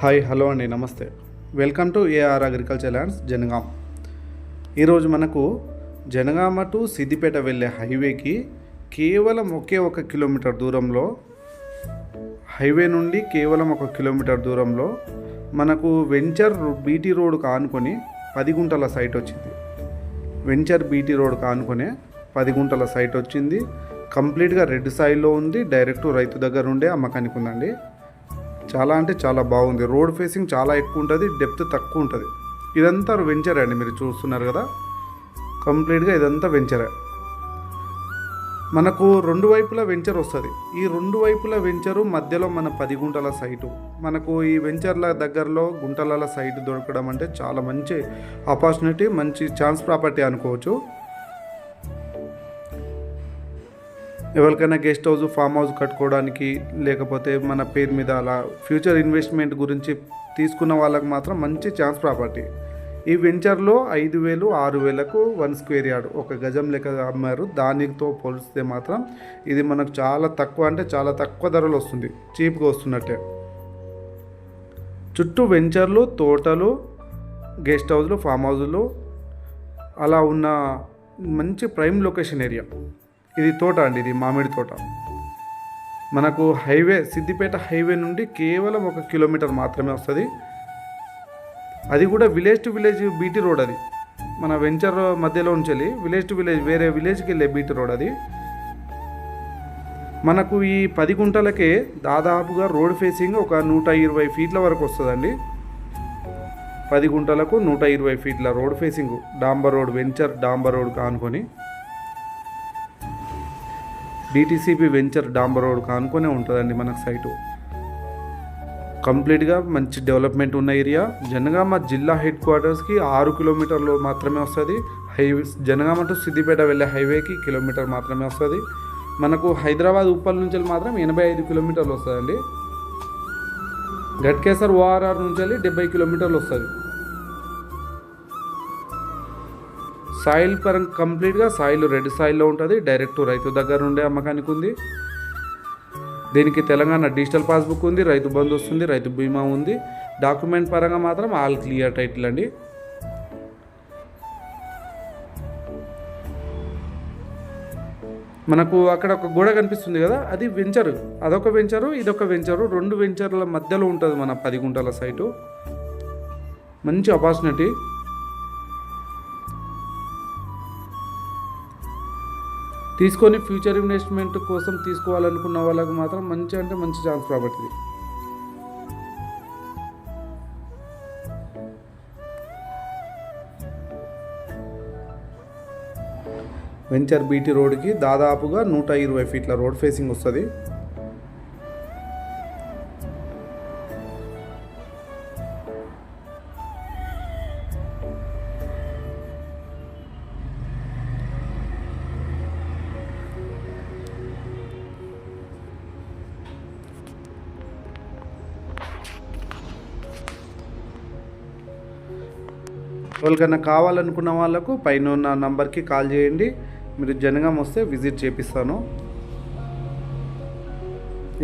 Hi hello అండి నమస్తే. Welcome to AR agriculture lands Jangaon. ఈరోజు మనకు జనగామ టు సిద్దిపేట వెళ్ళే హైవేకి కేవలం ఒకే ఒక కిలోమీటర్ దూరంలో హైవే నుండి కేవలం ఒక కిలోమీటర్ దూరంలో మనకు వెంచర్ బీటీ రోడ్ కానుకొని పది గుంటల సైట్ వచ్చింది. వెంచర్ బీటీ రోడ్ కానుకొనే పది గుంటల సైట్ వచ్చింది. కంప్లీట్గా రెడ్ సాయిల్లో ఉంది డైరెక్ట్ రైతు దగ్గర ఉండే అమ్మకానికి ఉందండి. చాలా అంటే చాలా బాగుంది. రోడ్ ఫేసింగ్ చాలా ఎక్కువ ఉంటుంది డెప్త్ తక్కువ ఉంటుంది. ఇదంతా వెంచర్ అండి మీరు చూస్తున్నారు కదా. కంప్లీట్గా ఇదంతా వెంచరే. మనకు రెండు వైపులా వెంచర్ వస్తుంది. ఈ రెండు వైపుల వెంచరు మధ్యలో మన పది గుంటల సైటు. మనకు ఈ వెంచర్ల దగ్గరలో గుంటల సైట్ దొరకడం అంటే చాలా మంచి ఆపర్చునిటీ మంచి ఛాన్స్ ప్రాపర్టీ అనుకోవచ్చు. ఎవరికైనా గెస్ట్ హౌస్ ఫామ్ హౌస్ కట్టుకోవడానికి లేకపోతే మన పేరు మీద అలా ఫ్యూచర్ ఇన్వెస్ట్మెంట్ గురించి తీసుకున్న వాళ్ళకి మాత్రం మంచి ఛాన్స్ ప్రాపర్టీ. ఈ వెంచర్లో ఐదు వేలు ఆరు వేలకు వన్ స్క్వేర్ యార్డ్. ఒక గజం లెక్క అమ్మారు. దానితో పోలిస్తే మాత్రం ఇది మనకు చాలా తక్కువ అంటే చాలా తక్కువ ధరలు వస్తుంది. చీప్గా వస్తున్నట్టే. చుట్టూ వెంచర్లు తోటలు గెస్ట్ హౌస్లు ఫామ్ హౌస్లు. అలా ఉన్న మంచి ప్రైమ్ లొకేషన్ ఏరియా. ఇది తోట అండి ఇది మామిడి తోట. మనకు హైవే సిద్దిపేట హైవే నుండి కేవలం ఒక కిలోమీటర్ మాత్రమే వస్తుంది. అది కూడా village to village BT road అది. మన వెంచర్ మధ్యలో ఉంచాలి విలేజ్ టు విలేజ్ వేరే విలేజ్కి వెళ్ళే బీటీ రోడ్ అది. మనకు ఈ పది గుంటలకే దాదాపుగా రోడ్ ఫేసింగ్ ఒక నూట ఇరవై ఫీట్ల వరకు వస్తుందండి. పది గుంటలకు నూట ఇరవై ఫీట్ల రోడ్ ఫేసింగ్ డాంబర్ రోడ్ వెంచర్ డాంబర్ రోడ్ కానుకొని డిటీసీపీ వెంచర్ డాంబర్ రోడ్ కానుకొనే ఉంటుందండి మనకు సైటు. కంప్లీట్గా మంచి డెవలప్మెంట్ ఉన్న ఏరియా. జనగామ జిల్లా హెడ్ క్వార్టర్స్కి ఆరు కిలోమీటర్లు మాత్రమే వస్తుంది. హైవే జనగామ టు సిద్దిపేట వెళ్ళే హైవేకి కిలోమీటర్ మాత్రమే వస్తుంది. మనకు హైదరాబాద్ ఉప్పల్ నుంచి మాత్రం ఎనభై ఐదు కిలోమీటర్లు వస్తుందండి. గట్కేసర్ ఓఆర్ఆర్ నుంచి వెళ్ళి డెబ్బై కిలోమీటర్లు వస్తుంది. సాయిల్ పరంగా కంప్లీట్గా సాయిల్ రెడ్ సాయిల్లో ఉంటుంది. డైరెక్ట్ రైతు దగ్గర నుండే అమ్మకానికి ఉంది. దీనికి తెలంగాణ డిజిటల్ పాస్బుక్ ఉంది రైతు బంధు వస్తుంది రైతు బీమా ఉంది. డాక్యుమెంట్ పరంగా మాత్రం ఆల్ క్లియర్ టైటిల్ అండి. మనకు అక్కడ ఒక గోడ కనిపిస్తుంది కదా అది వెంచరు. అదొక వెంచరు ఇదొక వెంచరు రెండు వెంచర్ల మధ్యలో ఉంటుంది మన పది గుంటల సైటు. మంచి ఆపర్చునిటీ తీసుకొని ఫ్యూచర్ ఇన్వెస్ట్మెంట్ కోసం తీసుకోవాలనుకున్న వాళ్ళకు మాత్రం మంచి అంటే మంచి ఛాన్స్ ప్రాపర్టీ వెంచర్ బీటీ రోడ్కి దాదాపుగా నూట ఇరవై ఫీట్ల రోడ్ ఫేసింగ్ వస్తుంది. ఎవరికైనా కావాలనుకున్న వాళ్ళకు పైన ఉన్న నంబర్కి కాల్ చేయండి. మీరు జనగాం వస్తే విజిట్ చేపిస్తాను.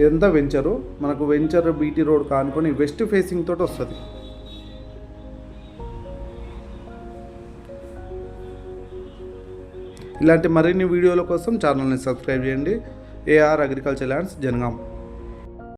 ఇదంతా వెంచరు. మనకు వెంచర్ బీటీ రోడ్ కానుకొని వెస్ట్ ఫేసింగ్ తోటి వస్తుంది. ఇలాంటి మరిన్ని వీడియోల కోసం ఛానల్ని సబ్స్క్రైబ్ చేయండి. AR agriculture lands Jangaon.